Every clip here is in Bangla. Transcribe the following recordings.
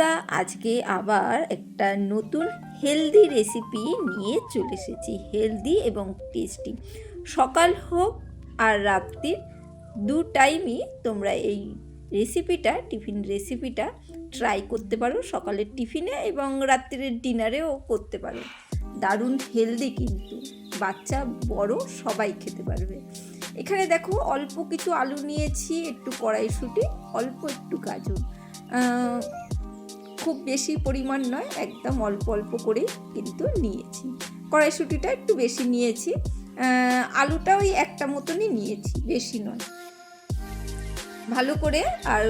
বন্ধুরা, আজকে আবার একটা নতুন হেলদি রেসিপি নিয়ে চলে এসেছি। হেলদি এবং টেস্টি সকাল হোক আর রাত্রির দু টাইমই তোমরা এই রেসিপিটা টিফিন রেসিপিটা ট্রাই করতে পারো। সকালের টিফিনে এবং রাত্রির ডিনারেও করতে পারো। দারুণ হেলদি কিন্তু। বাচ্চা বড়, সবাই খেতে পারবে। এখানে দেখো, অল্প কিছু আলু নিয়েছি, একটু কড়াইশুঁটি, অল্প একটু গাজর। খুব বেশি পরিমাণ নয়, একদম অল্প অল্প করেই কিন্তু নিয়েছি। কড়াইশুঁটিটা একটু বেশি নিয়েছি। আলুটা ওই একটা মতনই নিয়েছি, বেশি নয়। ভালো করে আর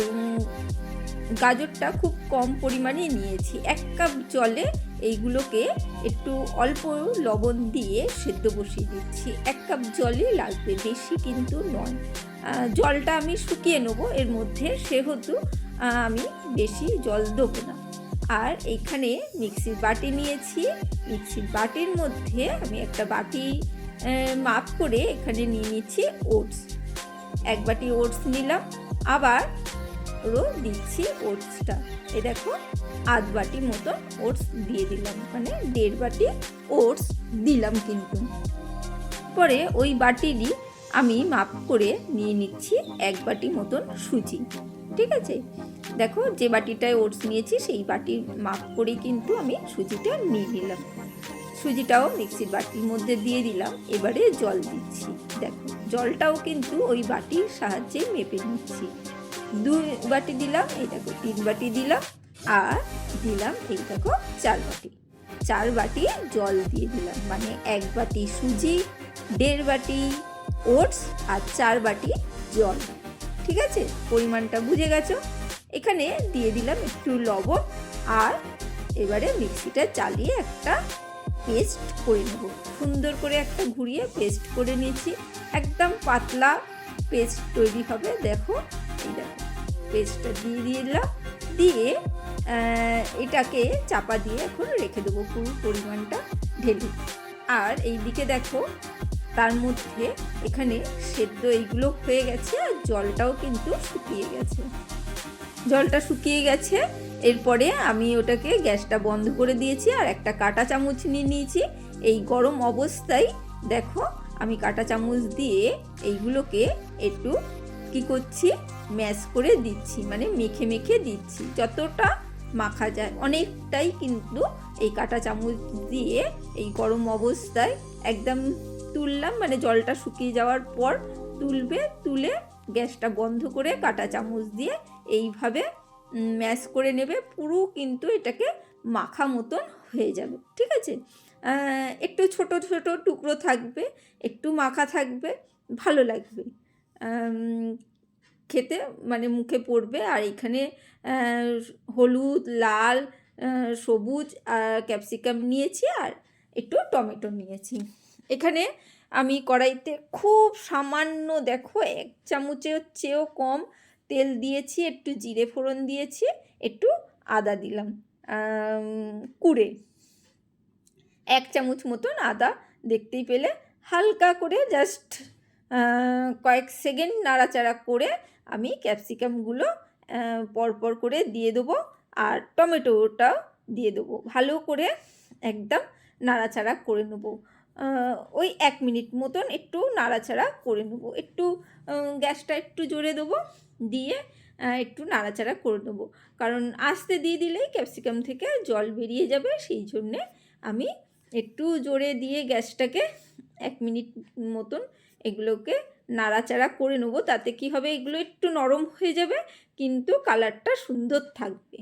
গাজরটা খুব কম পরিমাণে নিয়েছি। এক কাপ জলে এইগুলোকে একটু অল্প লবণ দিয়ে সেদ্ধ বসিয়ে দিচ্ছি। এক কাপ জলই লাগবে, বেশি কিন্তু নয়। জলটা আমি শুকিয়ে নেব, এর মধ্যে সেহেতু আমি বেশি জল দেবো না। আর এইখানে মিক্সির বাটি নিয়েছি। মিক্সির বাটির মধ্যে আমি একটা বাটি মাপ করে এখানে নিয়ে নিচ্ছি ওটস। এক বাটি ওটস নিলাম, আবার রো দিচ্ছি ওটসটা। এই দেখো, আধ বাটি মতো ওটস দিয়ে দিলাম। মানে দেড় বাটি ওটস দিলাম কিন্তু। পরে ওই বাটিরই আমি মাপ করে নিয়ে নিচ্ছি এক বাটি মতন সুজি। ঠিক আছে? দেখো, যে বাটিটায় ওটস নিয়েছি, সেই বাটির মাপ করে কিন্তু আমি সুজিটা নিয়ে নিলাম। সুজিটাও মিক্সির বাটির মধ্যে দিয়ে দিলাম, এবারে জল দিচ্ছি। দেখো, জলটাও কিন্তু ওই বাটির সাহায্যে মেপে নিচ্ছি। দুই বাটি দিলাম, এই দেখো, তিন বাটি দিলাম, আর দিলাম এই দেখো, চার বাটি। চার বাটি জল দিয়ে দিলাম মানে এক বাটি সুজি, দেড় বাটি ওটস, আর চার বাটি জল। ঠিক আছে? পরিমাণটা বুঝে গেছো? এখানে দিয়ে দিলাম একটু লবণ আর এবারে মিক্সিটা চালিয়ে একটা পেস্ট করে নেব। সুন্দর করে একটা ঘুরিয়ে পেস্ট করে নিয়েছি। একদম পাতলা পেস্ট তৈরি হবে। দেখো, এই দেখো, পেস্টটা দিয়ে দিলাম। দিয়ে এটাকে চাপা দিয়ে এখন রেখে দেবো পুরো পরিমাণটা ঢেলে। আর এই দিকে দেখো, তার মধ্যে এখানে সেদ্ধ এইগুলো হয়ে গেছে। জলটাও কিন্তু শুকিয়ে গেছে। জলটা শুকিয়ে গেছে, এরপরে আমি ওটাকে গ্যাসটা বন্ধ করে দিয়েছি আর একটা কাঁটা চামচ নিয়ে নিয়েছি। এই গরম অবস্থায় দেখো, আমি কাঁটা চামচ দিয়ে এইগুলোকে একটু কি করছি, ম্যাশ করে দিচ্ছি মানে মেখে মেখে দিচ্ছি। যতটা মাখা যায়, অনেকটাই কিন্তু এই কাঁটা চামচ দিয়ে এই গরম অবস্থায় একদম তুললাম মানে জলটা শুকিয়ে যাওয়ার পর তুলবে, তুলে গ্যাসটা বন্ধ করে কাঁটা চামচ দিয়ে এইভাবে ম্যাশ করে নেবে, পুরো কিন্তু এটাকে মাখা মতন হয়ে যাবে, ঠিক আছে? একটু ছোট ছোট টুকরো থাকবে, একটু মাখা থাকবে, ভালো লাগবে। খেতে মানে মুখে পড়বে, আর এখানে হলুদ, লাল সবুজ ক্যাপসিকাম নিয়েছি, আর একটু টমেটো নিয়েছি। এখানে আমি কড়াইতে খুব সামান্য দেখো এক চামচের চেয়েও কম তেল দিয়েছি, একটু জিরে ফোড়ন দিয়েছি, একটু আদা দিলাম কুড়ে। এক চামচ মতন আদা দেখতেই পেলে, হালকা করে জাস্ট কয়েক সেকেন্ড নাড়াচাড়া করে আমি ক্যাপসিকামগুলো পরপর করে দিয়ে দেবো আর টমেটোটাও দিয়ে দেবো। ভালো করে একদম নাড়াচাড়া করে নেব। ওই এক মিনিট মতন একটু নাড়াচাড়া করে নেব। একটু গ্যাসটা একটু জোরে দেবো, দিয়ে একটু নাড়াচাড়া করে নেব। কারণ আস্তে দিয়ে দিলেই ক্যাপসিকাম থেকে জল বেরিয়ে যাবে, সেই জন্যে আমি একটু জোরে দিয়ে গ্যাসটাকে এক মিনিট মতন এগুলোকে নাড়াচাড়া করে নেব। তাতে কি হবে, এগুলো একটু নরম হয়ে যাবে, কিন্তু কালারটা সুন্দর থাকবে।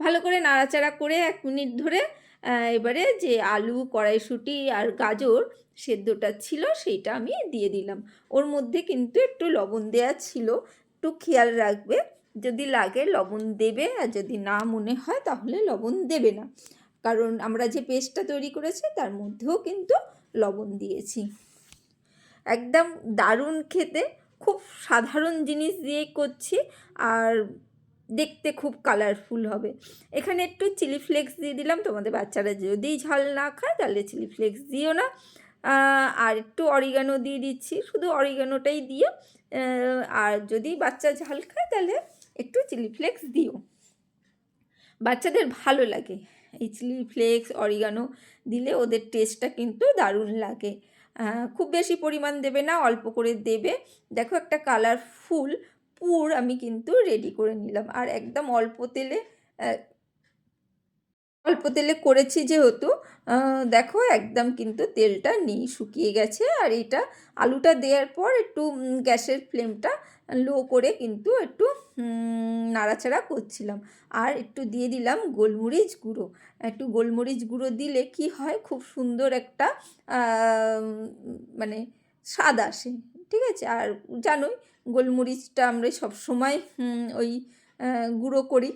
ভালো করে নাড়াচাড়া করে এক মিনিট ধরে এবারে যে আলু, কড়াইশুঁটি আর গাজর সেদ্ধটা ছিল, সেইটা আমি দিয়ে দিলাম। ওর মধ্যে কিন্তু একটু লবণ দেওয়া ছিল, একটু খেয়াল রাখবে। যদি লাগে লবণ দেবে, আর যদি না মনে হয়, তাহলে লবণ দেবে না। কারণ আমরা যে পেস্টটা তৈরি করেছি, তার মধ্যেও কিন্তু লবণ দিয়েছি। একদম দারুণ খেতে। খুব সাধারণ জিনিস দিয়েই করছি। আর দেখতে খুব কালারফুল হবে। এখানে একটু চিলি ফ্লেক্স দিয়ে দিলাম, তোমাদের বাচ্চারা যদি ঝাল না খায় তাহলে চিলি ফ্লেক্স দিও না। আর একটু অরিগানো দিয়ে দিচ্ছি, শুধু অরিগানোটাই দিও। আর যদি বাচ্চা ঝাল খায় তাহলে একটু চিলি ফ্লেক্স দিও। বাচ্চাদের ভালো লাগে, এই চিলি ফ্লেক্স অরিগানো দিলে ওদের টেস্টটা কিন্তু দারুণ লাগে। খুব বেশি পরিমাণ দেবে না, অল্প করে দেবে। দেখো একটা কালারফুল পুর আমি কিন্তু রেডি করে নিলাম। আর একদম অল্প তেলে অল্প তেলে করেছি যেহেতু দেখো একদম কিন্তু তেলটা নেই, শুকিয়ে গেছে। আর এটা আলুটা দেওয়ার পর একটু গ্যাসের ফ্লেমটা লো করে কিন্তু একটু নাড়াচাড়া করছিলাম। আর একটু দিয়ে দিলাম গোলমরিচ গুঁড়ো। একটু গোলমরিচ গুঁড়ো দিলে কি হয়? খুব সুন্দর একটা মানে স্বাদ আসে। ঠিক আছে? আর জানোই গোলমরিচটা আমরা সবসময় হুম, ওই গুঁড়ো করি।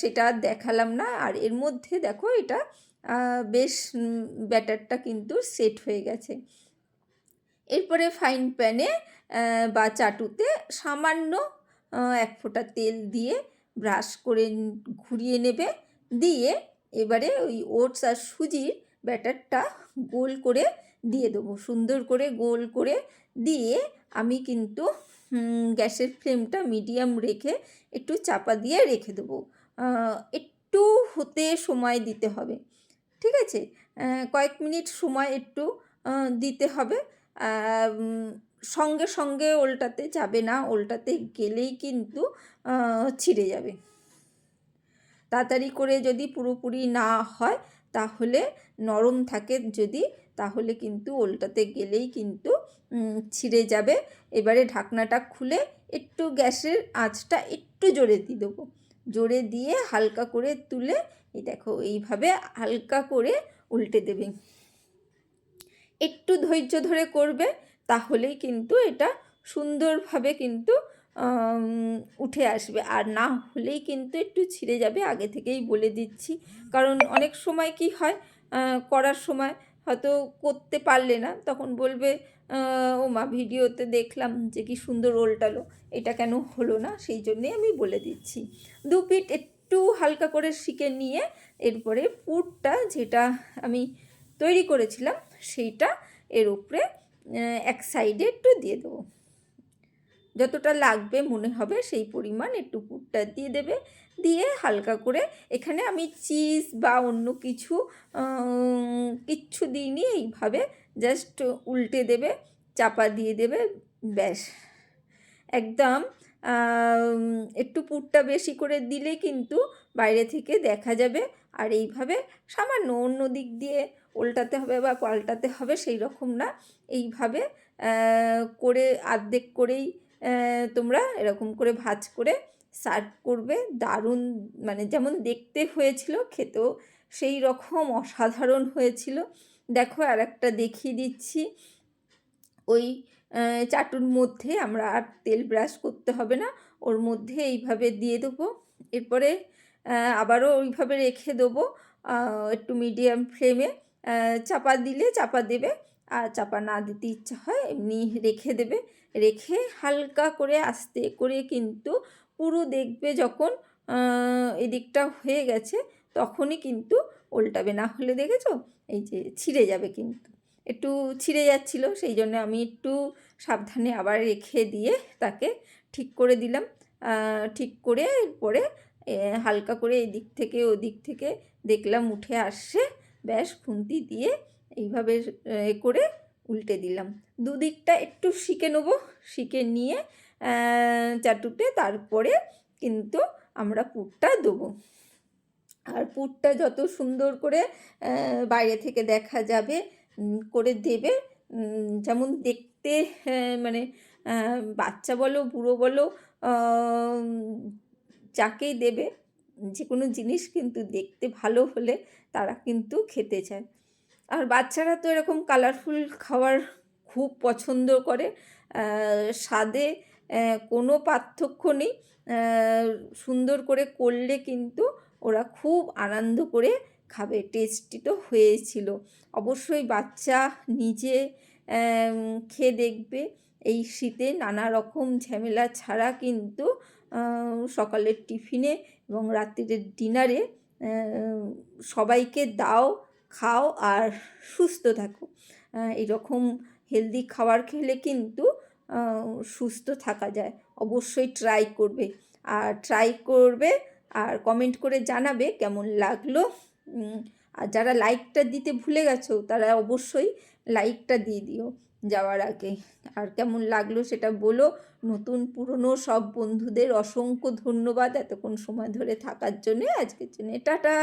সেটা দেখালাম না। আর এর মধ্যে দেখো এটা বেশ ব্যাটারটা কিন্তু সেট হয়ে গেছে। এরপরে ফাইন প্যানে বা চাটুতে সামান্য এক ফোঁটা তেল দিয়ে ব্রাশ করে ঘুরিয়ে নেবে। দিয়ে এবারে ওই ওটস আর সুজির ব্যাটারটা গোল করে দিয়ে দেবো। সুন্দর করে গোল করে দিয়ে আমি কিন্তু গ্যাসের ফ্লেমটা মিডিয়াম রেখে একটু চাপা দিয়ে রেখে দেবো। একটু হতে সময় দিতে হবে, ঠিক আছে? কয়েক মিনিট সময় একটু দিতে হবে। সঙ্গে সঙ্গে ওল্টাতে যাবে না, ওল্টাতে গেলেই কিন্তু ছিঁড়ে যাবে। তাড়াতাড়ি করে যদি পুরোপুরি না হয়, তাহলে নরম থাকে যদি, তাহলে কিন্তু ওল্টাতে গেলেই কিন্তু ছিঁড়ে যাবে। এবারে ঢাকনাটা খুলে একটু গ্যাসের আঁচটা একটু জোরে দিয়ে দেবো। জোরে দিয়ে হালকা করে তুলে, এই দেখো, এইভাবে হালকা করে উল্টে দেবে। একটু ধৈর্য ধরে করবে, তাহলেই কিন্তু এটা সুন্দরভাবে কিন্তু উঠে আসবে। আর না হলেই কিন্তু একটু ছিঁড়ে যাবে, আগে থেকেই বলে দিচ্ছি। কারণ অনেক সময় কি হয় করার সময় হয়তো করতে পারলে না, তখন বলবে ও মা ভিডিওতে দেখলাম যে কি সুন্দর ওল্টালো এটা কেন হলো না? সেই জন্যে আমি বলে দিচ্ছি। দু পিঠ একটু হালকা করে শিখে নিয়ে এরপরে পুরটা যেটা আমি তৈরি করেছিলাম, সেইটা এর উপরে এক সাইডে একটু দিয়ে দেবো। যতটা লাগবে মনে হবে সেই পরিমাণ একটু পুরটা দিয়ে দেবে। দিয়ে হালকা করে এখানে আমি চিজ বা অন্য কিছু কিচ্ছু দিইনি, এইভাবে জাস্ট উল্টে দেবে, চাপা দিয়ে দেবে, ব্যাস। একদম একটু পুরটা বেশি করে দিলে কিন্তু বাইরে থেকে দেখা যাবে। আর এইভাবে সামান্য অন্য দিক দিয়ে উল্টাতে হবে বা পাল্টাতে হবে সেই রকম না। এইভাবে করে আর্ধেক করেই তোমরা এরকম করে ভাজ করে সার্ভ করবে। দারুণ মানে যেমন দেখতে হয়েছিল, খেতেও সেই রকম অসাধারণ হয়েছিল। দেখো আর একটা দেখিয়ে দিচ্ছি। ওই চাটুর মধ্যে আমরা আর তেল ব্রাশ করতে হবে না। ওর মধ্যে এইভাবে দিয়ে দেবো। এরপরে আবারও ওইভাবে রেখে দেবো একটু মিডিয়াম ফ্লেমে চাপা দিলে চাপা দেবে। আর চাপা না দিতে ইচ্ছা হয়, এমনি রেখে দেবে। রেখে হালকা করে আস্তে করে কিন্তু পুরো দেখবে যখন এদিকটা হয়ে গেছে তখনই কিন্তু উল্টাবে না হলে দেখেছ? এই যে ছিঁড়ে যাবে কিন্তু। একটু ছিঁড়ে যাচ্ছিল সেই জন্য আমি একটু সাবধানে আবার রেখে দিয়ে তাকে ঠিক করে দিলাম। ঠিক করে পরে এ, হালকা করে এদিক থেকে ওদিক থেকে দেখলাম উঠে আসছে। ব্যাস খুন্তি দিয়ে এইভাবে করে উল্টে দিলাম। দুদিকটা একটু শিখে নেব, শিখে নিয়ে চাটুতে তারপরে কিন্তু আমরা পুরটা দেবো। আর পুরটা যত সুন্দর করে বাইরে থেকে দেখা যাবে করে দেবে যেমন দেখতে মানে বাচ্চা বলো, বুড়ো বলো যাকেই দেবে, যে কোনো জিনিস কিন্তু দেখতে ভালো হলে তারা কিন্তু খেতে চায়। আর বাচ্চারা তো এরকম কালারফুল খাবার খুব পছন্দ করে। স্বাদে কোনো পার্থক্য নেই। সুন্দর করে করলে কিন্তু ওরা খুব আনন্দ করে খাবে। টেস্টি তো হয়েছিল। অবশ্যই বাচ্চা নিজে খেয়ে দেখবে। এই শীতে নানা রকম ঝামেলা ছাড়া কিন্তু সকালের টিফিনে এবং রাত্রিরের ডিনারে সবাইকে দাও। খাও আর সুস্থ থাকো। এরকম হেলদি খাবার খেলে কিন্তু সুস্থ থাকা যায়। অবশ্যই ট্রাই করবে। আর ট্রাই করবে আর কমেন্ট করে জানাবে কেমন লাগল। আর যারা লাইকটা দিতে ভুলে গেছো, তারা অবশ্যই লাইকটা দিয়ে দিও যাওয়ার আগে। আর কেমন লাগল সেটা বলো। নতুন, পুরনো সব বন্ধুদের অসংখ্য ধন্যবাদ এতক্ষণ সময় ধরে থাকার জন্যে। আজকের জন্য টাটা!